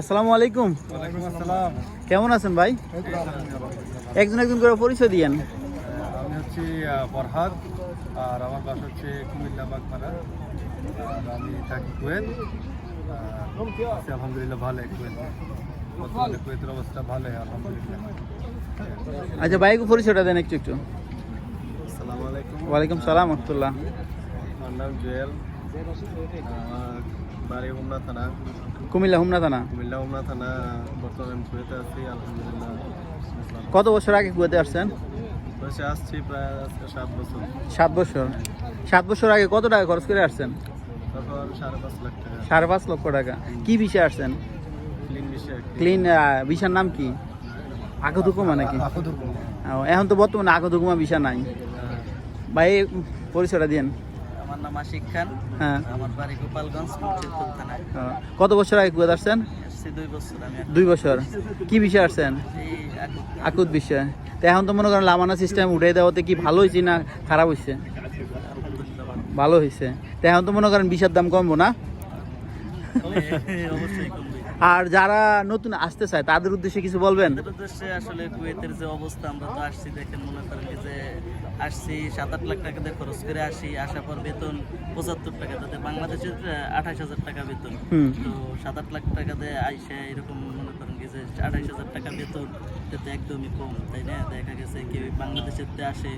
আসসালামু আলাইকুম। ওয়ালাইকুম আসসালাম কেমন আছেন ভাই? একজন একজন করে পরিচয় দিয়েন। আমি হচ্ছি ফরহাদ আর আমার বাসা হচ্ছে কুমিল্লা আর আমি থাকি কুয়েত। আলহামদুলিল্লাহ ভালো কুয়েত। বর্তমানে কুয়েতের অবস্থা ভালো আলহামদুলিল্লাহ। আচ্ছা ভাইকে পরিচয়টা দেন একটু একটু। আসসালামু আলাইকুম। ওয়ালাইকুম সালাম রহমতুল্লাহ। আমার নাম জুয়েল। আমার বাড়ি হুমনা থানা। কুমিল্লা হুমনা থানা? কুমিল্লা হুমনা থানা বর্তমানে কুয়েতে আছি আলহামদুলিল্লাহ। কত বছর আগে কুয়েতে আসছেন? বসে আসছি প্রায় আজকে সাত বছর। সাত বছর। সাত বছর আগে কত টাকা খরচ করে আসছেন? তখন সাড়ে পাঁচ লাখ টাকা। সাড়ে পাঁচ লক্ষ টাকা। কি বিষয়ে আসছেন? ক্লিন বিষয় ক্লিন ভিসার নাম কি? আকদুকুমা নাকি? এখন তো বর্তমানে আকদুকুমা ভিসা নাই। ভাই পরিচয়টা দিয়েন। আমার নাম আশিক খান। হ্যাঁ। আমার বাড়ি গোপালগঞ্জ মুর্শিদপুর থানায়। কত বছর আগে কুয়েত আসছেন? দুই বছর কি বিষয়ে আসছেন? আকুত বিষয়। তো এখন তো মনে করেন লামানা সিস্টেম উঠে দেওয়াতে কি ভালো হয়েছে না খারাপ হয়েছে? ভালো। হয়েছে। তো এখন তো মনে করেন বিষের দাম কমবো না? অবশ্যই কমবে। আর যারা নতুন আসতে চায় তাদের উদ্দেশ্যে কিছু বলবেন? উদ্দেশ্যে আসলে কুয়েতের যে অবস্থা আমরা তো আসছি দেখেন মনে করেন যে আসছি সাত আট লাখ টাকা দিয়ে খরচ করে আসি আসার পর বেতন পঁচাত্তর টাকা তাতে বাংলাদেশের আঠাশ হাজার টাকা বেতন। তো সাত আট লাখ টাকা দিয়ে আইসে এরকম মনে করেন কি যে আঠাশ হাজার টাকা বেতন যাতে একদমই কম তাই না? দেখা গেছে কেউ বাংলাদেশের তে আসে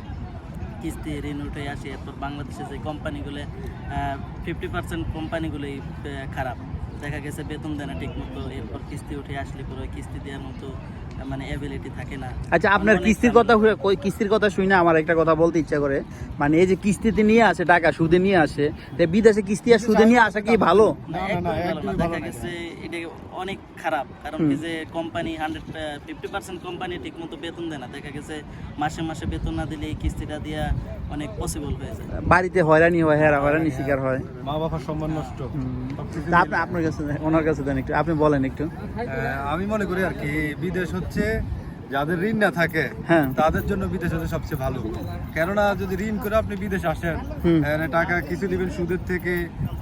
কিস্তি ঋণ উঠে আসে এরপর বাংলাদেশে যে কোম্পানিগুলো ফিফটি পার্সেন্ট কোম্পানিগুলোই খারাপ। দেখা গেছে বেতন দেয় না ঠিক মতো এরপর কিস্তি উঠে আসলে পরে কিস্তি দেওয়ার মতো মানে অ্যাবিলিটি থাকে না। আচ্ছা আপনার কিস্তির কথা হয়ে- কই কিস্তির কথা শুনে আমার একটা কথা বলতে ইচ্ছা করে। মানে এই যে কিস্তিতে নিয়ে আসে টাকা সুদে নিয়ে আসে তো বিদেশে কিস্তি আর সুদে নিয়ে আসা কি ভালো। দেখা গেছে এটা অনেক খারাপ। কারণ কি যে company hundred fifty percent company ঠিক মতো বেতন দেয় না। দেখা গেছে মাসে মাসে বেতন না দিলে এই কিস্তিটা দেওয়া অনেক পসিবল হয়ে যায়। বাড়িতে হয়রানি হয় হেরা হয়রানি শিকার হয়। মা বাবার সম্মান নষ্ট। আপনি আপনার কাছে ওনার কাছে দেন একটু। আপনি বলেন একটু। আহ, আমি মনে করি আর কি বিদেশ হচ্ছে যাদের ঋণ না থাকে হ্যাঁ। তাদের জন্য বিদেশ হচ্ছে সবচেয়ে ভালো। কেননা যদি ঋণ করে আপনি বিদেশ আসেন টাকা কিছু দিবেন সুদের থেকে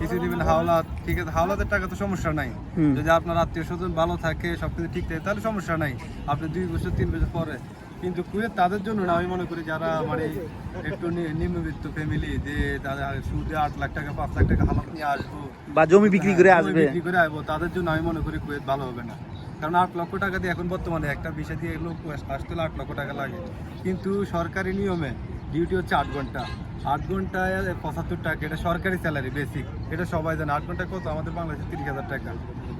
কিছু দিবেন হাওলাত ঠিক আছে? হাওলাতের টাকা তো সমস্যা নাই। যদি আপনার আত্মীয় স্বজন ভালো থাকে সবকিছু ঠিক থাকে তাহলে সমস্যা নাই। আপনি দুই বছর তিন বছর পরে। কিন্তু কুয়েত তাদের জন্য না আমি মনে করি যারা মানে একটু নিম্নবিত্ত ফ্যামিলি যে তারা সুদে আট লাখ টাকা পাঁচ লাখ টাকা হালাত নিয়ে আসব বা জমি বিক্রি করে জমি আসবে। বিক্রি করে আসব তাদের জন্য আমি মনে করি কুয়েত ভালো হবে না। কারণ আট লক্ষ টাকা দিয়ে এখন বর্তমানে একটা বিষয় দিয়ে লোক আসতে হলে আট লক্ষ টাকা লাগে। কিন্তু সরকারি নিয়মে ডিউটি হচ্ছে আট ঘণ্টা। আট ঘন্টায় পঁচাত্তর টাকা, এটা সরকারি স্যালারি বেসিক এটা সবাই জানে। আট ঘণ্টা কত? আমাদের বাংলাদেশে তিরিশ হাজার টাকা।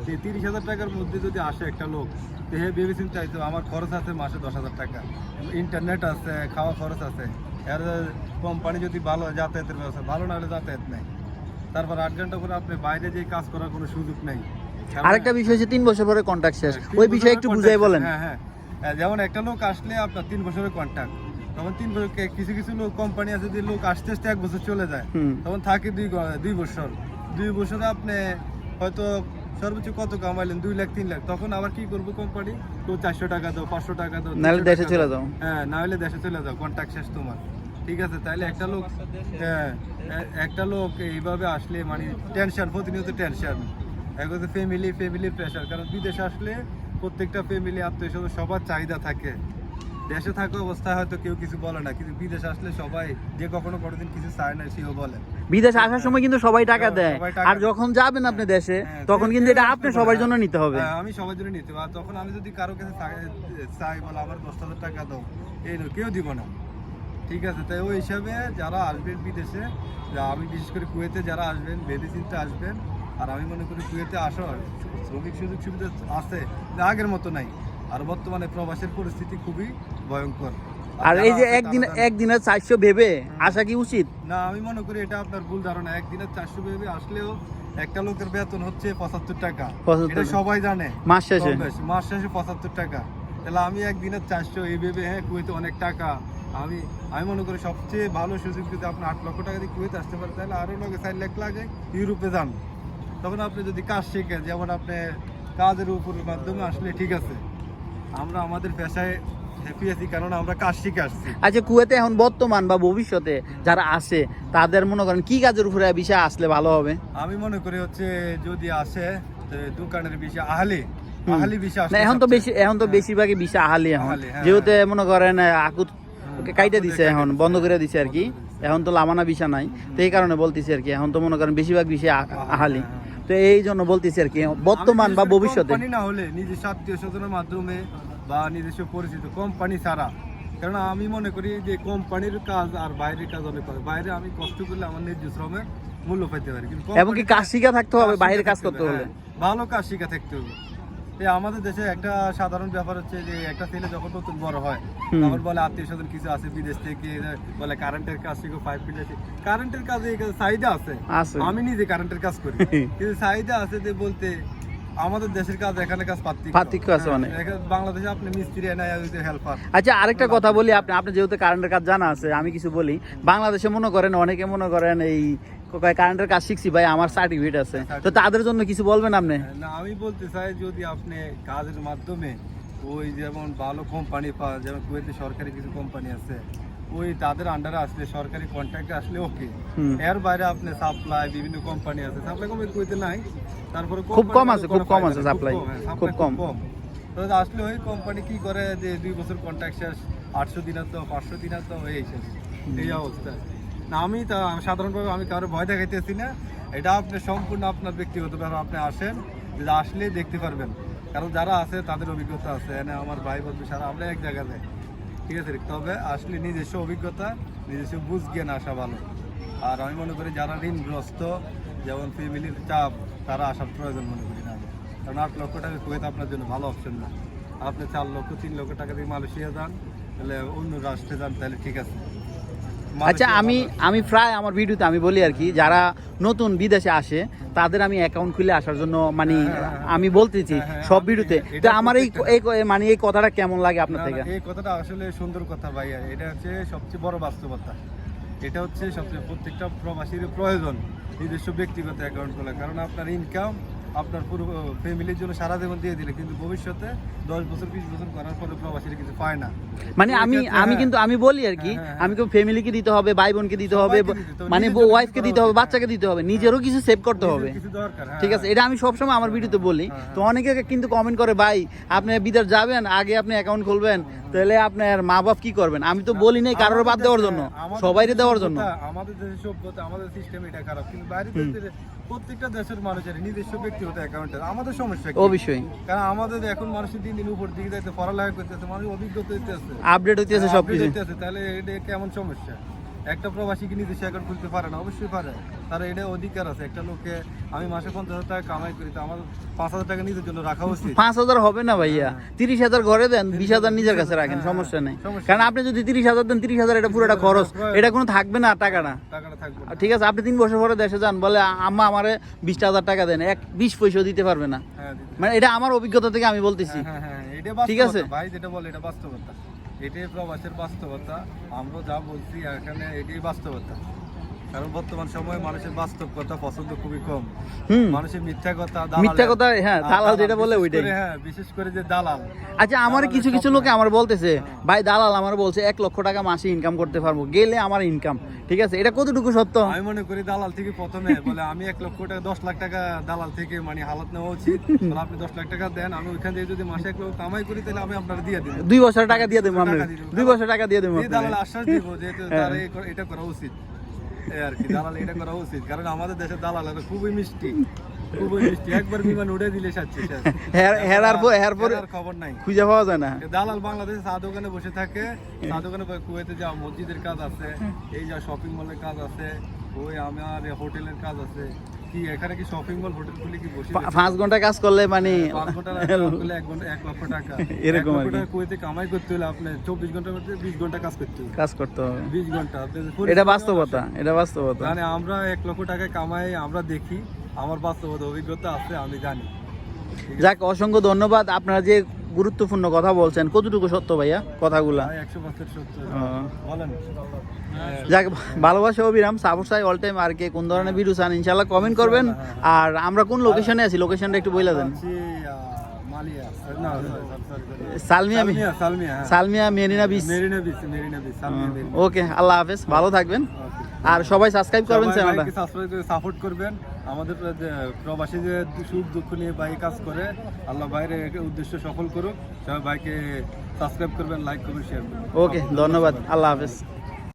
সেই তিরিশ হাজার টাকার মধ্যে যদি আসে একটা লোক, তো হে ভেবে চিন্তা চাইতো আমার খরচ আছে মাসে দশ হাজার টাকা। ইন্টারনেট আছে, খাওয়া খরচ আছে। এর কোম্পানি যদি ভালো যাতায়াতের ব্যবস্থা, ভালো না হলে যাতায়াত নেই। তারপর আট ঘণ্টা পরে আপনি বাইরে যে কাজ করার কোনো সুযোগ নেই। আরেকটা বিষয় হচ্ছে তিন বছর পরে কন্ট্রাক্ট শেষ। ওই বিষয়ে একটু বুঝাই বলেন। হ্যাঁ হ্যাঁ। যেমন একটা লোক আসলে আপনার তিন বছরের কন্ট্রাক্ট তখন তিন বছর কিছু কিছু লোক কোম্পানি আছে যে লোক আসতে আসতে এক বছর চলে যায়। তখন থাকে দুই দুই বছর। দুই বছরে আপনি হয়তো সর্বোচ্চ কত কামাইলেন? দুই লাখ তিন লাখ। তখন আবার কি করব কোম্পানি তো চারশো টাকা দাও পাঁচশো টাকা দাও নাহলে 300 দেশে চলে যাও। হ্যাঁ না হলে দেশে চলে যাও। কন্ট্রাক্ট শেষ তোমার। ঠিক আছে তাইলে একটা লোক হ্যাঁ, একটা লোক এইভাবে আসলে মানে টেনশন প্রতিনিয়ত টেনশন এক হচ্ছে ফ্যামিলি ফ্যামিলির প্রেশার কারণ বিদেশে আসলে প্রত্যেকটা ফ্যামিলি আত্মীয় স্বজন সবার চাহিদা থাকে। দেশে থাকা অবস্থায় হয়তো কেউ কিছু বলে না কিন্তু বিদেশে আসলে সবাই যে কখনো কোনোদিন কিছু চায় না সেও বলে। বিদেশে আসার সময় কিন্তু সবাই টাকা দেয়। আর যখন যাবেন আপনি দেশে হ্যাঁ, তখন কিন্তু এটা আপনি সবার জন্য নিতে হবে। হ্যাঁ, আমি সবার জন্য নিতে আর তখন আমি যদি কারও কাছে চাই- বলে আমার দশ হাজার টাকা দাও এই কেউ দিব না। ঠিক আছে? তাই ওই হিসাবে যারা আসবেন বিদেশে আমি বিশেষ করে কুয়েতে যারা আসবেন ভেবে চিন্তে আসবেন আর আমি মনে করি কুয়েতে আসার শ্রমিক সুযোগ সুবিধা আছে আগের মতো নাই। আর বর্তমানে প্রবাসের পরিস্থিতি খুবই ভয়ঙ্কর। আর এই যে একদিন তারা একদিনের চারশো ভেবে আসা কি উচিত? না আমি মনে করি এটা আপনার ভুল ধারণা। একদিনের চারশো ভেবে আসলেও একটা লোকের বেতন হচ্ছে পঁচাত্তর টাকা। 75 এটা সবাই জানে। মাস শেষে। মাস শেষে পঁচাত্তর টাকা। তাহলে আমি একদিনের চারশো এই ভেবে হ্যাঁ কুয়েতে অনেক টাকা। আমি আমি মনে করি সবচেয়ে ভালো সুযোগ যদি আপনি আট লক্ষ টাকা দিয়ে কুয়েতে আসতে পারেন তাহলে আরও লোকে চার লাখ লাগে ইউরোপে যান। তখন আপনি যদি কাজ শেখেন যেমন আপনি কাজের উপরের মাধ্যমে আসলে ঠিক আছে। আমরা আমাদের পেশায় হ্যাপি আছি কারণ আমরা কাজ শিখে আসছি। আচ্ছা কুয়েতে এখন বর্তমান বা ভবিষ্যতে যারা আসে তাদের মনে করেন কি কাজের উপরে বিষয় আসলে ভালো হবে? আমি মনে করি হচ্ছে যদি আসে দোকানের বিষয় আহলে। এখন তো বেশি এখন তো বেশিরভাগই বিষয় আহালি এখন। হ্যাঁ, যেহেতু মনে করেন আকুত কাইটা দিছে এখন বন্ধ করে দিছে আর কি। এখন তো লামানা বিষা নাই। তো এই কারণে বলতেছি আর কি এখন তো মনে করেন বেশিরভাগ বিষয় আহালি তো এই জন্য বলতেছি আর কি বর্তমান বা ভবিষ্যতে। না হলে নিজস্ব আত্মীয় স্বজনের মাধ্যমে বা নিজস্ব পরিচিত কোম্পানি ছাড়া। কারণ আমি মনে করি যে কোম্পানির কাজ আর বাইরের কাজ অনেক বাইরে আমি কষ্ট করলে আমার নিজ শ্রমের মূল্য পাইতে পারি। কিন্তু এবং কি কাজ শিখা থাকতে হবে বাইরে বাইরের কাজ করতে হলে হ্যাঁ, ভালো কাজ শিখা থাকতে হবে। আমাদের দেশে একটা সাধারণ ব্যাপার হচ্ছে যে একটা ছেলে যখন নতুন বড় হয় তখন বলে আত্মীয় স্বজন কিছু আছে বিদেশ থেকে বলে কারেন্টের কাজ শিখো পাইপ ফিট আছে কারেন্টের কাজে চাহিদা আছে। আছে। আমি নিজে কারেন্টের কাজ করি। কিন্তু চাহিদা আছে যে বলতে আমাদের দেশের কাজ এখানে কাজ পার্থক্য। পার্থক্য আছে। হ্যাঁ, বাংলাদেশে আপনি মিস্ত্রি নাই হেল্পার আচ্ছা আরেকটা কথা বলি আপনি আপনি যেহেতু কারেন্টের কাজ জানা আছে আমি কিছু বলি। বাংলাদেশে মনে করেন অনেকে মনে করেন এই কারেন্টের কাজ শিখছি ভাই আমার সার্টিফিকেট আছে। তো তাদের জন্য কিছু বলবেন আপনি? না আমি বলতে চাই যদি আপনি কাজের মাধ্যমে ওই যেমন ভালো কোম্পানি পাওয়া যেমন কুয়েতে সরকারি কিছু কোম্পানি আছে ওই তাদের আন্ডারে আসলে সরকারি কন্ট্রাক্টে আসলে ওকে এর বাইরে আপনি সাপ্লাই বিভিন্ন কোম্পানি আছে। সাপ্লাই কোম্পানি কুয়েতে নাই। তারপরে খুব কম আছে, খুব কম আছে হ্যাঁ, supply খুব কম। তো আসলে ওই কোম্পানি কি করে যে দুই বছর কন্ট্রাক্ট শেষ আটশো দিনের তো পাঁচশো দিনের তো এই শেষ। এই অবস্থা। না আমি তা আমি সাধারণভাবে আমি কারও ভয় দেখাইতেছি না। এটা আপনি সম্পূর্ণ আপনার ব্যক্তিগত ব্যাপার। আপনি আসেন আসলে দেখতে পারবেন। কারণ যারা আছে তাদের অভিজ্ঞতা আছে। এনে আমার ভাই বন্ধু সারা আমরা এক জায়গাতে ঠিক আছে, তবে আসলে নিজস্ব অভিজ্ঞতা, নিজস্ব বুঝ জ্ঞান আসা ভালো। আর আমি মনে করি যারা ঋণগ্রস্ত, যেমন ফ্যামিলির চাপ, তারা আসার প্রয়োজন মনে করি না কারণ আট লক্ষ টাকা কুয়েত আপনার জন্য ভালো অপশন না। আপনি চার লক্ষ, তিন লক্ষ টাকা দিয়ে মালয়েশিয়া যান, তাহলে অন্য রাষ্ট্রে যান, তাহলে ঠিক আছে। আচ্ছা আমি আমি প্রায় আমার ভিডিওতে আমি বলি আর কি যারা নতুন বিদেশে আসে তাদের আমি অ্যাকাউন্ট খুলে আসার জন্য মানে হ্যাঁ, হ্যাঁ, হ্যাঁ। আমি বলতেছি সব ভিডিওতে। তো আমার এই মানে এই কথাটা কেমন লাগে আপনার থেকে? এই কথাটা আসলে সুন্দর কথা ভাইয়া। এটা হচ্ছে সবচেয়ে বড় বাস্তবতা। এটা হচ্ছে সবচেয়ে প্রত্যেকটা প্রবাসীর প্রয়োজন নিজস্ব ব্যক্তিগত অ্যাকাউন্ট খোলা কারণ আপনার ইনকাম আপনার পুরো ফ্যামিলির জন্য সারা জীবন দিয়ে দিলে কিন্তু ভবিষ্যতে দশ বছর বিশ বছর করার পরে প্রবাসীরা কিছু পায় না। মানে আমি আমি হ্যাঁ, কিন্তু আমি বলি আর কি হ্যাঁ, হ্যাঁ, আমি কেউ ফ্যামিলিকে দিতে হবে ভাই বোনকে দিতে হবে মানে ওয়াইফকে দিতে হবে বাচ্চাকে দিতে হবে নিজেরও কিছু সেভ করতে হবে। হ্যাঁ, ঠিক আছে এটা আমি সবসময় আমার ভিডিওতে বলি। হ্যাঁ, তো অনেকে কিন্তু কমেন্ট করে ভাই আপনি বিদেশ যাবেন আগে আপনি অ্যাকাউন্ট খুলবেন তাহলে আপনার মা বাপ কি করবেন? আমি তো বলি নাই কারোর বাদ দেওয়ার জন্য সবাইরে দেওয়ার জন্য। আমাদের দেশের সভ্যতা আমাদের সিস্টেম এটা খারাপ কিন্তু বাইরে প্রত্যেকটা দেশের মানুষের নিজস্ব ব্যক্তিগত অ্যাকাউন্ট আমাদের সমস্যা কি? অবশ্যই। কারণ আমাদের এখন মানুষের দিন দিন উপর দিকে যাইতে পড়ালেখা করতেছে মানুষ অভিজ্ঞতা হইতেছে। আপডেট হইতেছে হ্যাঁ, সবকিছু। তাহলে এটা কেমন সমস্যা? একটা প্রবাসী কি নিজস্ব অ্যাকাউন্ট খুলতে পারে না? অবশ্যই পারে। তার এটা অধিকার আছে। একটা লোকে আমি মাসে পঞ্চাশ হাজার টাকা কামাই করি তো আমার পাঁচ হাজার টাকা নিজের জন্য রাখা উচিত। পাঁচ হাজার হবে না ভাইয়া। তিরিশ হাজার ঘরে দেন বিশ হাজার নিজের কাছে রাখেন হ্যাঁ, সমস্যা নেই। কারণ আপনি যদি তিরিশ হাজার দেন তিরিশ হাজার এটা পুরোটা খরচ। এটা কোনো থাকবে না টাকাটা। ঠিক আছে আপনি তিন বছর পরে দেশে যান বলে আম্মা আমারে বিশ হাজার টাকা দেন এক বিশ পয়সা দিতে পারবে না। হ্যাঁ মানে এটা আমার অভিজ্ঞতা থেকে আমি বলতেছি। হ্যাঁ, হ্যাঁ, হ্যাঁ, ঠিক আছে? ভাই যেটা বলে এটা বাস্তবতা। এটাই প্রবাসের বাস্তবতা। আমরা যা বলছি এখানে এটাই বাস্তবতা। কারণ বর্তমান সময়ে মানুষের বাস্তব কথা পছন্দ খুবই কম। মানুষের মিথ্যা কথা মিথ্যা কথা, হ্যাঁ, দালাল যেটা বলে ওইটাই। হ্যাঁ বিশেষ করে যে দালাল। আচ্ছা আমার কিছু কিছু লোকে আমার বলতেছে হ্যাঁ। ভাই দালাল আমার বলছে এক লক্ষ টাকা মাসে ইনকাম করতে পারব। গেলে আমার ইনকাম ঠিক আছে? এটা কতটুকু সত্য? আমি মনে করি দালাল থেকে প্রথমে বলে আমি এক লক্ষ টাকা দশ লাখ টাকা দালাল থেকে মানে হালাত নেওয়া উচিত। আপনি দশ লাখ টাকা দেন আমি ওইখান থেকে যদি মাসে এক লক্ষ কামাই করি তাহলে আমি আপনার দিয়ে দিই দুই বছর টাকা দিয়ে দেবো দেবো। দুই বছর টাকা দিয়ে দেবো দালাল আশ্বাস দিব যে তো হ্যাঁ। এটা করা উচিত। এই আর কি দালাল এটা করা উচিত। কারণ আমাদের দেশের দালাল খুবই মিষ্টি। খুবই মিষ্টি। একবার বিমান উড়ে দিলে সাচ্ছে হেরার পর হেরার পর আর খবর নাই। খুঁজে পাওয়া যায় না। দালাল বাংলাদেশে চা দোকানে বসে থাকে। চা দোকানে কুয়েতে যা মসজিদের কাজ আছে। এই যা শপিং মলের কাজ আছে। ওই আমার হোটেলের কাজ আছে। কি এখানে কি শপিং মল হোটেল খুলে কি বসে পাঁচ ঘণ্টা কাজ করলে মানে পাঁচ ঘণ্টা করলে এক ঘণ্টা এক লক্ষ টাকা। এরকম আর কি। কুয়েতে কামাই করতে হলে আপনি চব্বিশ ঘণ্টার মধ্যে বিশ ঘণ্টা কাজ করতে হবে। কাজ করতে হবে। বিশ ঘণ্টা এটা বাস্তবতা এটা বাস্তবতা। মানে আমরা এক লক্ষ টাকা কামাই আমরা দেখি আমার বাস্তবতা অভিজ্ঞতা আছে আমি জানি। যাক অসংখ্য ধন্যবাদ। আপনারা যে গুরুত্বপূর্ণ কথা বলছেন। কতটুকু সত্য ভাইয়া কথাগুলা? যাক ভালোবাসা অবিরাম সাপোর্ট চাই অল টাইম আর কে কোন ধরনের ভিডিও চান ইনশাল্লাহ কমেন্ট করবেন। আর আমরা কোন লোকেশনে আছি? লোকেশনটা একটু বলে দেন. সালমিয়া সালমিয়া হ্যাঁ। মেরিনা বিচ। ওকে আল্লাহ হাফেজ ভালো থাকবেন। আর সবাই সাবস্ক্রাইব করবেন চ্যানেলটা সাপোর্ট করবেন। আমাদের প্রবাসী যে সুখ দুঃখ নিয়ে ভাই কাজ করে, আল্লাহ বাইরে উদ্দেশ্য সফল করুক। সবাই ভাইকে সাবস্ক্রাইব করবেন লাইক করবেন শেয়ার করবেন। ওকে ধন্যবাদ। আল্লাহ হাফেজ।